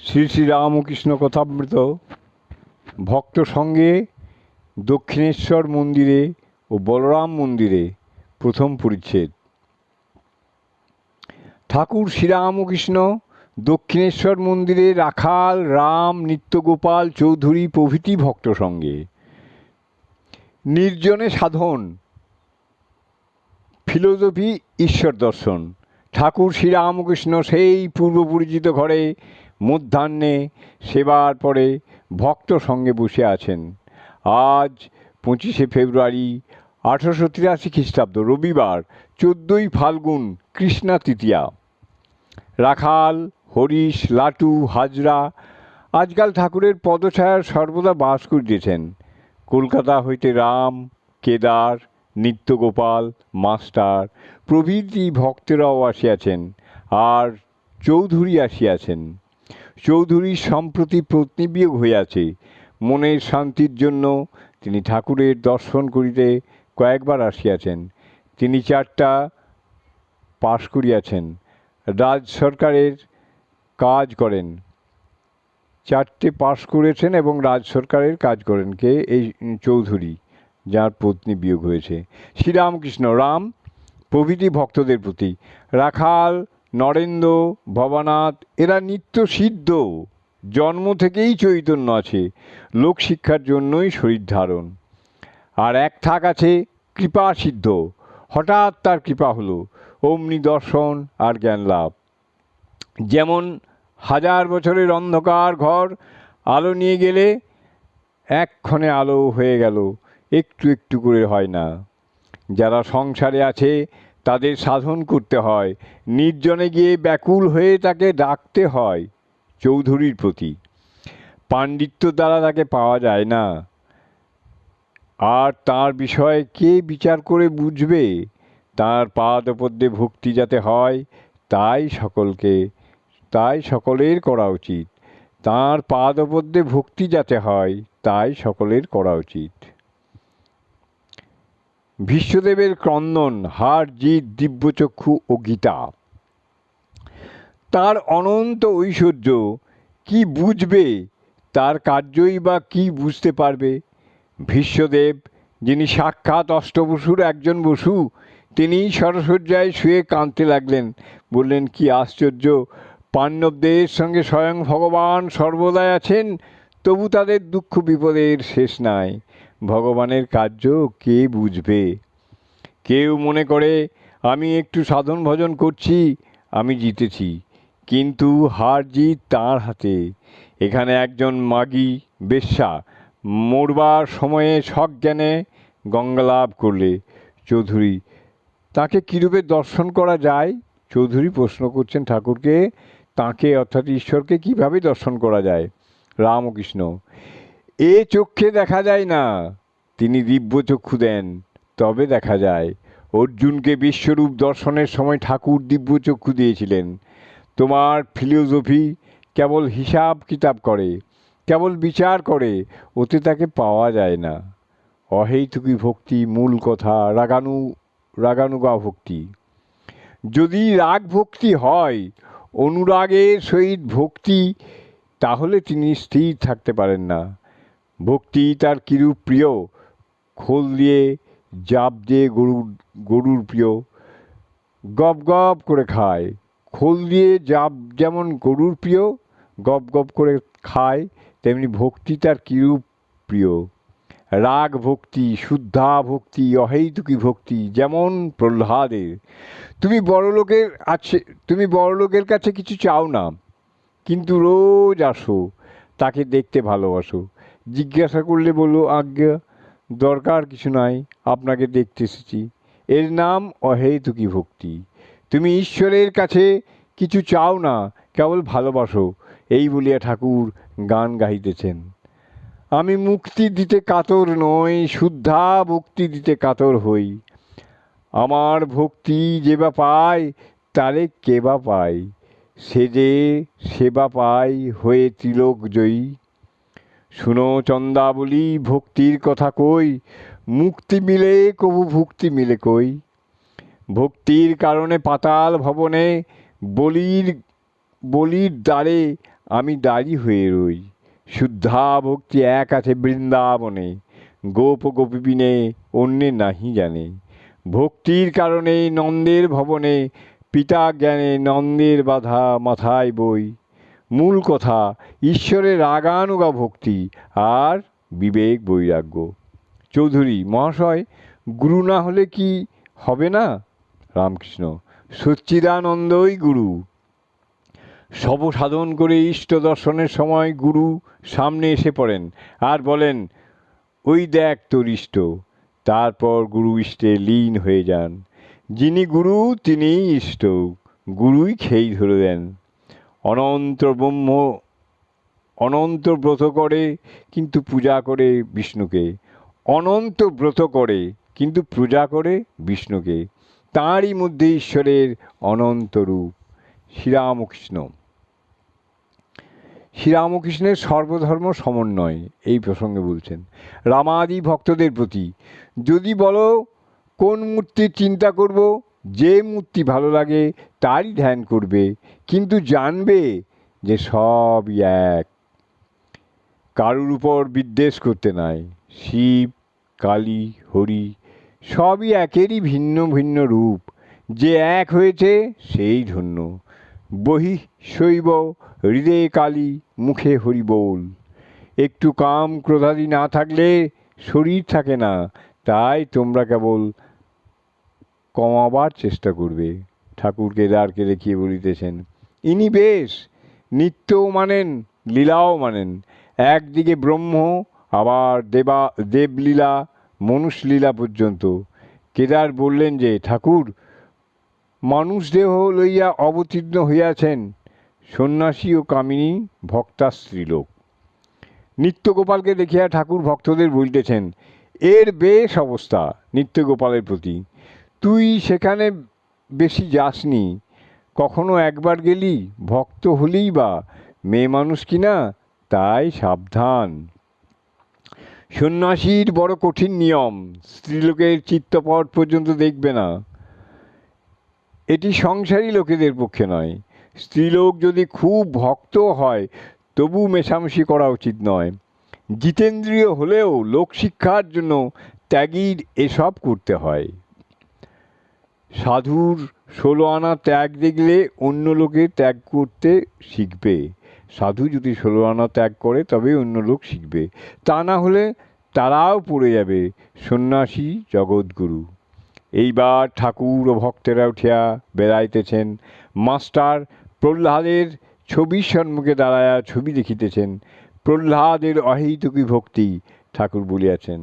শ্রী শ্রী রামকৃষ্ণ কথামৃত ভক্ত সঙ্গে দক্ষিণেশ্বর মন্দিরে ও বলরাম মন্দিরে প্রথম পরিচ্ছেদ। ঠাকুর শ্রীরামকৃষ্ণ দক্ষিণেশ্বর মন্দিরে রাখাল, রাম, নিত্যগোপাল চৌধুরী প্রভৃতি ভক্ত সঙ্গে নির্জনে সাধন ফিলোজফি ঈশ্বর দর্শন। ঠাকুর শ্রীরামকৃষ্ণ সেই পূর্ব পরিচিত ঘরে মধ্যাহ্নে সেবার পরে ভক্ত সঙ্গে বসে আছেন। আজ পঁচিশে ফেব্রুয়ারি আঠারোশো তিরাশি খ্রিস্টাব্দ, রবিবার, চোদ্দোই ফাল্গুন, কৃষ্ণা তৃতীয়া। রাখাল, হরিশ, লাটু, হাজরা, আজকাল ঠাকুরের পদছায়ার সর্বদা বাস করিতেছেন কলকাতা হইতে রাম, কেদার, নিত্যগোপাল, মাস্টার, প্রভৃতি ভক্তেরাও আসিয়াছেন, আর চৌধুরী আসিয়াছেন। চৌধুরীর সম্প্রতি পত্নীবিয়োগ হইয়াছে। মনের শান্তির জন্য তিনি ঠাকুরের দর্শন করিতে কয়েকবার আসিয়াছেন। তিনি চারটা পাশ করিয়াছেন। রাজ সরকারের কাজ করেন। চারটে পাশ করেছেন এবং রাজ সরকারের কাজ করেন কে? এই চৌধুরী, যার পত্নী বিয়োগ হয়েছে। শ্রীরামকৃষ্ণ, রাম প্রভৃতি ভক্তদের প্রতি। রাখাল নরেন্দ্র, ভবানাথ, এরা নিত্য সিদ্ধ। জন্ম থেকেই চৈতন্য আছে। লোকশিক্ষার জন্যই শরীর ধারণ। আর এক থাক আছে কৃপা সিদ্ধ। হঠাৎ তার কৃপা হলো। অমনি দর্শন আর জ্ঞান লাভ। যেমন হাজার বছরের অন্ধকার ঘর, আলো নিয়ে গেলে এক্ষণে আলো হয়ে গেল। একটু একটু করে হয় না। যারা সংসারে আছে তাদের সাধন করতে হয়। নির্জনে গিয়ে ব্যাকুল হয়ে তাকে ডাকতে হয় চৌধুরীর প্রতি। পাণ্ডিত্য দ্বারা তাকে পাওয়া যায় না। আর তার বিষয়ে কে বিচার করে বুঝবে? তার পাদপদ্মে ভক্তি যাতে হয়, তাই সকলকে, তাই সকলের করা উচিত। তার পাদপদ্মে ভক্তি যাতে হয়, তাই সকলের করা উচিত। বিশ্বদেবের ক্রন্দন, হার জিৎ দিব্যচক্ষু ও গীতা। তার অনন্ত ঐশ্বর্য কি বুঝবে? তার কার্যই বা কি বুঝতে পারবে? ভীষ্মদেব যিনি সাক্ষাৎ অষ্টবসুর একজন বসু তিনি সরসজ্জায় শুয়ে কাঁদতে লাগলেন। বললেন, কি আশ্চর্য! পাণ্ডবদের সঙ্গে স্বয়ং ভগবান সর্বদাই আছেন, তবু তাদের দুঃখ বিপদের শেষ নাই। ভগবানের কার্য কে বুঝবে? কেউ মনে করে, আমি একটু সাধন ভজন করছি, আমি জিতেছি। কিন্তু হার জিত তাঁর হাতে। এখানে একজন মাগি বেশ্যা মরবার সময়ে সজ্ঞানে গঙ্গালাভ করলে। চৌধুরী, তাকে কীরূপে দর্শন করা যায়? চৌধুরী প্রশ্ন করছেন ঠাকুরকে, তাকে অর্থাৎ ঈশ্বরকে কীভাবে দর্শন করা যায়? রামকৃষ্ণ এ চক্ষে দেখা যায় না। তিনি দিব্য চক্ষু দেন, তবে দেখা যায়, অর্জুনকে বিশ্বরূপ দর্শনের সময় ঠাকুর দিব্য চক্ষু দিয়েছিলেন। তোমার ফিলোজফি কেবল হিসাব কিতাব করে, কেবল বিচার করে, ওতে তাকে পাওয়া যায় না। অহেতুকি ভক্তি মূল কথা, রাগানু, রাগানুগা ভক্তি। যদি রাগ ভক্তি হয়, অনুরাগের সহিত ভক্তি, তাহলে তিনি স্থির থাকতে পারেন না। ভক্তি তার কিরূপ প্রিয়? খোল দিয়ে জাপ দিয়ে গরুর গরুর প্রিয়। গপ গপ করে খায়। খোল দিয়ে জাপ যেমন গরুর প্রিয়, গপ গপ করে খায়, তেমনি ভক্তি তার কিরূপ প্রিয়। রাগ ভক্তি, শুদ্ধা ভক্তি, অহেতুকী ভক্তি যেমন প্রহ্লাদের। তুমি বড়লোকের আছে, তুমি বড়লোকের কাছে কিছু চাও না, কিন্তু রোজ আসো, তাকে দেখতে ভালোবাসো। জিজ্ঞাসা করলে বলো আজ্ঞা, দরকার কিছু নাই, আপনাকে দেখতে এসেছি। এর নাম অহেতুকী ভক্তি তুমি ঈশ্বরের কাছে কিছু চাও না, কেবল ভালোবাসো, এই বলিয়া ঠাকুর গান গাইতেছেন আমি মুক্তি দিতে কাতর নই, শুদ্ধা ভক্তি দিতে কাতর হই। আমার ভক্তি যে বা পায়, তারে কে বা পায়? সে যে সেবা পায় হয়ে তিলক জয়ী। শুনো চন্দাবলী, ভক্তির কথা কই? মুক্তি মিলে, কবু ভুক্তি মিলে কই? ভক্তির কারণে পাতাল ভবনে, বলির বলির দ্বারে আমি দাঁড়ি হয়ে রই। শুদ্ধা ভক্তি এক আছে বৃন্দাবনে, গোপ গোপিনে অন্যে নাহি জানে। ভক্তির কারণে নন্দের ভবনে, পিতা জ্ঞানে নন্দের বাধা মাথায় বই। মূল কথা, ঈশ্বরের রাগানুগা ভক্তি আর বিবেক বৈরাগ্য। চৌধুরী, মহাশয়, গুরু না হলে কি হবে না? রামকৃষ্ণ, সচ্চিদানন্দই গুরু। সাধন করে ইষ্ট দর্শনের সময় গুরু সামনে এসে পড়েন আর বলেন, ওই দেখ তোর ইষ্ট। তারপর গুরু ইষ্টে লীন হয়ে যান। যিনি গুরু, তিনিই ইষ্ট। গুরুই খেই ধরে দেন। অনন্ত ব্রহ্ম অনন্ত ব্রত করে কিন্তু পূজা করে বিষ্ণুকে। অনন্ত ব্রত করে কিন্তু পূজা করে বিষ্ণুকে। তাঁরই মধ্যে ঈশ্বরের অনন্ত রূপ। শ্রীরামকৃষ্ণ। শ্রীরামকৃষ্ণের সর্বধর্ম সমন্বয়, এই প্রসঙ্গে বলছেন। রামাদি ভক্তদের প্রতি, যদি বলো কোন মূর্তির চিন্তা করব, যে মূর্তি ভালো লাগে তারই ধ্যান করবে, কিন্তু জানবে যে সবই এক। কারুর উপর বিদ্বেষ করতে নাই, শিব, কালী, হরি, সবই একেরই ভিন্ন ভিন্ন রূপ। যে এক হয়েছে, সেই ধন্য। বহি শৈব হৃদয়ে কালী, মুখে হরি বল। একটু কাম ক্রোধাদি না থাকলে শরীর থাকে না, তাই তোমরা কেবল কমাবার চেষ্টা করবে। ঠাকুর কেদারকে দেখিয়ে বলিতেছেন, ইনি বেশ, নিত্যও মানেন, লীলাও মানেন। একদিকে ব্রহ্ম, আবার দেবা, দেবলীলা, মনুষ্যলীলা পর্যন্ত। কেদার বললেন যে, ঠাকুর, মানুষ দেহ লইয়া অবতীর্ণ হইয়াছেন, সন্ন্যাসী ও কামিনী ভক্তা স্ত্রীলোক। নিত্যগোপালকে দেখিয়া ঠাকুর ভক্তদের বলিতেছেন, এর বেশ অবস্থা নিত্যগোপালের প্রতি। তুই সেখানে বেশি যাসনি। কখনো একবার গেলি, ভক্ত হলেই বা, মেয়ে মানুষ কিনা, তাই সাবধান। সন্ন্যাসীর বড় কঠিন নিয়ম, স্ত্রীলোকের চিত্তপট পর্যন্ত দেখবে না। এটি সংসারী লোকেদের পক্ষে নয়। স্ত্রীলোক যদি খুব ভক্ত হয়, তবু মেশামেশি করা উচিত নয়। জিতেন্দ্রীয় হলেও লোকশিক্ষার জন্য ত্যাগীর এসব করতে হয়। সাধুর ষোলো আনা ত্যাগ দেখলে অন্য লোকে ত্যাগ করতে শিখবে। সাধু যদি ষোলো আনা ত্যাগ করে, তবে অন্য লোক শিখবে। তা না হলে তারাও পড়ে যাবে, সন্ন্যাসী জগৎগুরু এইবার ঠাকুর ও ভক্তেরা উঠিয়া বেড়াইতেছেন। মাস্টার প্রহ্লাদের ছবির সম্মুখে দাঁড়ায়া ছবি দেখিতেছেন। প্রহ্লাদের অহেতুকী ভক্তি, ঠাকুর বলিয়াছেন।